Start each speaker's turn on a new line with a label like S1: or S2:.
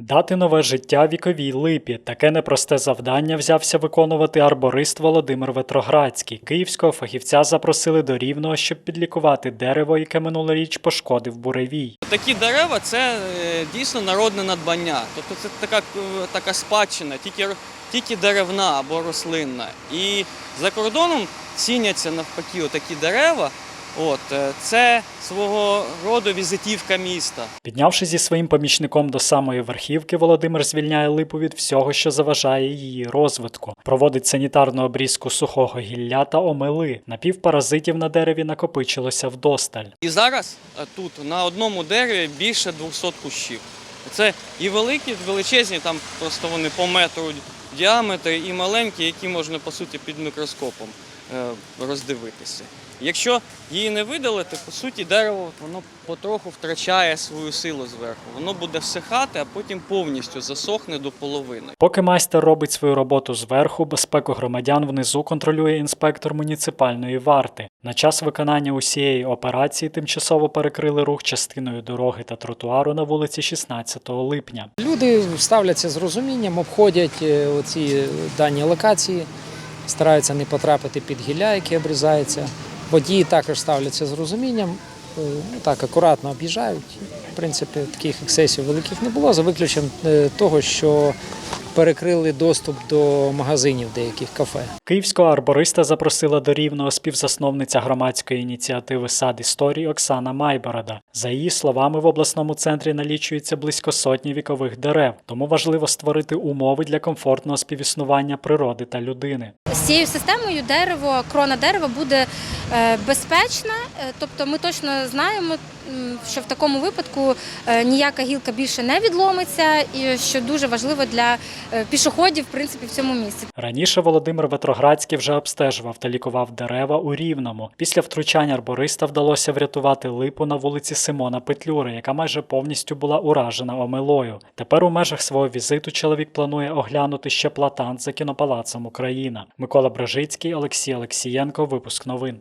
S1: Дати нове життя віковій липі. Таке непросте завдання взявся виконувати арборист Володимир Ветроградський. Київського фахівця запросили до рівного, щоб підлікувати дерево, яке минулоріч пошкодив буревій.
S2: Такі дерева це е, дійсно народне надбання. Тобто це така, е, така спадщина, тільки, тільки деревна або рослинна. І за кордоном ціняться навпаки отакі дерева. От, е, це свого роду візитівка міста.
S1: Піднявши зі своїм помічником до самої верхівки, Володимир звільняє липу від всього, що заважає її розвитку. Проводить санітарну обрізку сухого гілля та омели. Напівпаразитів на дереві накопичилося вдосталь.
S2: І зараз е, тут на одному дереві більше 200 кущів. Це і великі, величезні, там просто вони по метру діаметр, і маленькі, які можна по суті під мікроскопом роздивитися. Якщо її не видалити, по суті, дерево воно потроху втрачає свою силу зверху. Воно буде всихати, а потім повністю засохне до половини.
S1: Поки майстер робить свою роботу зверху, безпеку громадян внизу контролює інспектор муніципальної варти. На час виконання усієї операції тимчасово перекрили рух частиною дороги та тротуару на вулиці 16 липня.
S3: Люди ставляться з розумінням, обходять е, оці дані локації, стараються не потрапити під гілля, які обрізаються. Водії також ставляться з розумінням, е, ну так акуратно об'їжджають. В принципі, таких ексцесів великих не було, за виключенням е, того, що перекрили доступ до магазинів деяких кафе.
S1: Київського арбориста запросила до рівного співзасновниця громадської ініціативи Сад історії Оксана Майборода. За її словами, в обласному центрі налічується близько сотні вікових дерев, тому важливо створити умови для комфортного співіснування природи та людини.
S4: З цією системою дерево, крона дерева буде е, безпечна, е, тобто ми точно знаємо, що в такому випадку е, ніяка гілка більше не відломиться, і що дуже важливо для е, пішоходів, в принципі, в цьому місці.
S1: Раніше Володимир Ветроградський вже обстежував та лікував дерева у Рівному. Після втручання арбориста вдалося врятувати липу на вулиці Симона Петлюри, яка майже повністю була уражена омелою. Тепер у межах свого візиту чоловік планує оглянути ще платан за кінопалацом Україна. Микола Брежицький, Олексій Олексієнко. Випуск новин.